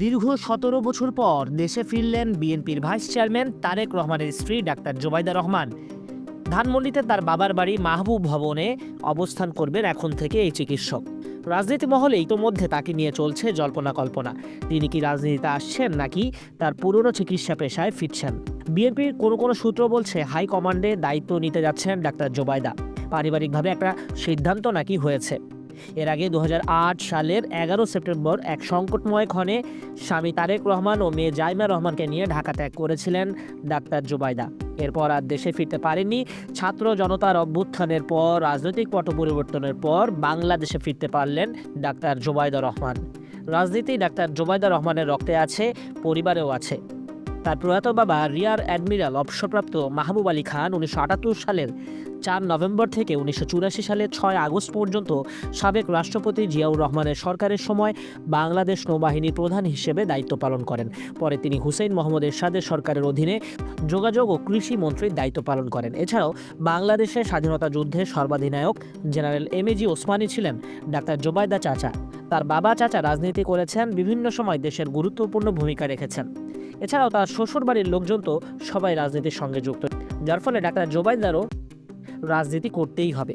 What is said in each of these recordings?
দীর্ঘ সতেরো বছর পর দেশে ফিরলেন বিএনপির ভাইস চেয়ারম্যান তারেক রহমানের স্ত্রী ডাক্তার জোবাইদা রহমান। ধানমন্ডিতে তার বাবার বাড়ি মাহবুব ভবনে অবস্থান করবেন এখন থেকে এই চিকিৎসক। রাজনীতি মহলে ইতোমধ্যে তাকে নিয়ে চলছে জল্পনা কল্পনা। তিনি কি রাজনীতিতে আসছেন নাকি তার পুরনো চিকিৎসা পেশায় ফিরছেন? বিএনপির কোনো কোনো সূত্র বলছে হাই কমান্ডে দায়িত্ব নিতে যাচ্ছেন ডাক্তার জোবাইদা। পারিবারিকভাবে একটা সিদ্ধান্ত নাকি হয়েছে? এর আগে দু হাজার আট সালের এগারো সেপ্টেম্বর এক সংকটময় ক্ষণে স্বামী তারেক রহমান ও মেয়ে জাইমা রহমানকে নিয়ে ঢাকা ত্যাগ করেছিলেন ডাক্তার জুবাইদা। এরপর আর দেশে ফিরতে পারেননি ছাত্র জনতার অভ্যুত্থানের পর, রাজনৈতিক পট পরিবর্তনের পর বাংলাদেশে ফিরতে পারলেন ডাক্তার জোবাইদা রহমান। রাজনীতি ডাক্তার জোবাইদা রহমানের রক্তে আছে, পরিবারেও আছে। তার প্রয়াত বাবা রিয়ার অ্যাডমিরাল, অবসরপ্রাপ্ত মাহবুব আলী খান উনিশশো আটাত্তর সালের চার নভেম্বর থেকে উনিশশো চুরাশি সালের ছয় আগস্ট পর্যন্ত সাবেক রাষ্ট্রপতি জিয়াউর রহমানের সরকারের সময় বাংলাদেশ নৌবাহিনীর প্রধান হিসেবে দায়িত্ব পালন করেন। পরে তিনি হুসেইন মোহাম্মদ এরশাদের সরকারের অধীনে যোগাযোগ ও কৃষি মন্ত্রীর দায়িত্ব পালন করেন। এছাড়াও বাংলাদেশের স্বাধীনতা যুদ্ধের সর্বাধিনায়ক general M A G Osmani ছিলেন ডাক্তার জোবায়দা চাচা। তার বাবা চাচা রাজনীতি করেছেন, বিভিন্ন সময় দেশের গুরুত্বপূর্ণ ভূমিকা রেখেছেন। এছাড়াও তার শ্বশুরবাড়ির লোকজন তো সবাই রাজনীতির সঙ্গে যুক্ত, যার ফলে ডাক্তার জোবাইদারও রাজনীতি করতেই হবে।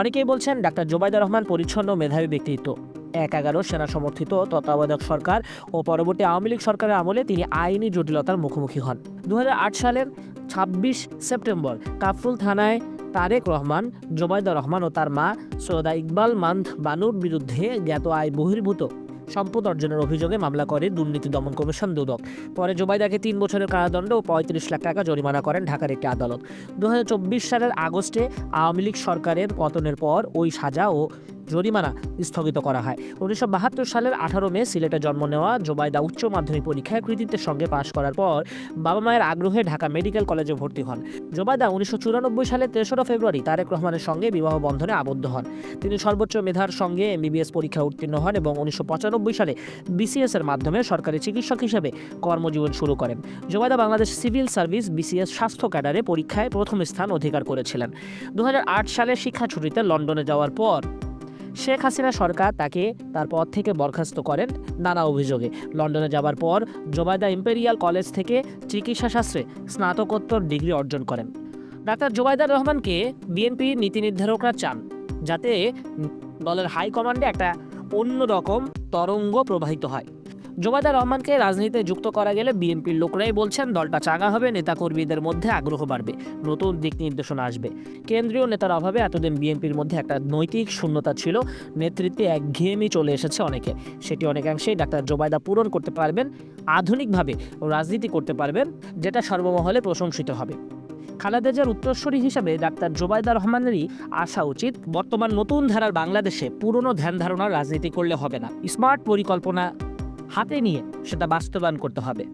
অনেকেই বলছেন ডাক্তার জোবাইদা রহমান পরিচ্ছন্ন মেধাবী ব্যক্তিত্ব। এক এগারো সেনা সমর্থিত তত্ত্বাবধায়ক সরকার ও পরবর্তী আওয়ামী লীগ সরকারের আমলে তিনি আইনি জটিলতার মুখোমুখি হন। দু হাজার আট সালের ছাব্বিশ সেপ্টেম্বর কাফরুল থানায় তারেক রহমান জোবায়দা রহমান ও তার মা সৈয়দা ইকবাল মান্থ বানুর বিরুদ্ধে জ্ঞাত আয় বহির্ভূত। সম্পদ অর্জনের অভিযোগে মামলা করে দুর্নীতি দমন কমিশন দুদক। পরে জোবাইদাকে তিন বছরের কারাদণ্ড ও পঁয়ত্রিশ লাখ টাকা জরিমানা করেন ঢাকার একটি আদালত। দু হাজার চব্বিশ সালের আগস্টে আওয়ামী লীগ সরকারের পতনের পর ওই সাজা ও জরিমানা স্থগিত করা হয়। উনিশশো বাহাত্তর সালের আঠারো মে সিলেটে জন্ম নেওয়া জোবাইদা উচ্চ মাধ্যমিক পরীক্ষায় কৃতিত্বের সঙ্গে পাশ করার পর বাবা মায়ের আগ্রহে ঢাকা মেডিকেল কলেজে ভর্তি হন। জোবাইদা উনিশশো সালের তেসরা ফেব্রুয়ারি তারেক রহমানের সঙ্গে বিবাহ বন্ধনে আবদ্ধ হন। তিনি সর্বোচ্চ মেধার সঙ্গে এমবিবিএস পরীক্ষা উত্তীর্ণ হন এবং উনিশশো পঁচানব্বই সালে বিসিএস এর মাধ্যমে সরকারি চিকিৎসক হিসেবে কর্মজীবন শুরু করেন। Zobaida Bangladesh civil service BCS স্বাস্থ্য ক্যাডারে পরীক্ষায় প্রথম স্থান অধিকার করেছিলেন। দু সালের শিক্ষা ছুটিতে লন্ডনে যাওয়ার পর শেখ হাসিনা সরকার তাকে তার পদ থেকে বরখাস্ত করেন নানা অভিযোগে। লন্ডনে যাবার পর জোবায়দা ইম্পেরিয়াল কলেজ থেকে চিকিৎসাশাস্ত্রে স্নাতকোত্তর ডিগ্রি অর্জন করেন। ডাক্তার জোবায়দার রহমানকে বিএনপি নীতি নির্ধারকরা চান যাতে দলের হাইকমান্ডে একটা অন্যরকম তরঙ্গ প্রবাহিত হয়। জোবায়দা রহমানকে রাজনীতিতে যুক্ত করা গেলে বিএনপির লোকরাই বলছেন, দলটা চাঙা হবে, নেতাকর্মীদের মধ্যে আগ্রহ বাড়বে, নতুন দিক নির্দেশনা আসবে। কেন্দ্রীয় নেতার অভাবে এতদিন বিএনপির মধ্যে একটা নৈতিক শূন্যতা ছিল, নেতৃত্বে একঘেয়েমি চলে এসেছে অনেকে। সেটি অনেকাংশেই ডাক্তার জোবায়দা পূরণ করতে পারবেন, আধুনিকভাবে রাজনীতি করতে পারবেন, যেটা সর্বমহলে প্রশংসিত হবে। খালেদা জিয়ার উত্তরস্বরী হিসাবে ডাক্তার জোবায়দা রহমানেরই আসা উচিত, বর্তমান নতুন ধারার বাংলাদেশে পুরনো ধ্যান ধারণার রাজনীতি করলে হবে না। স্মার্ট পরিকল্পনা হাতে নিয়ে সেটা বাস্তবায়ন করতে হবে।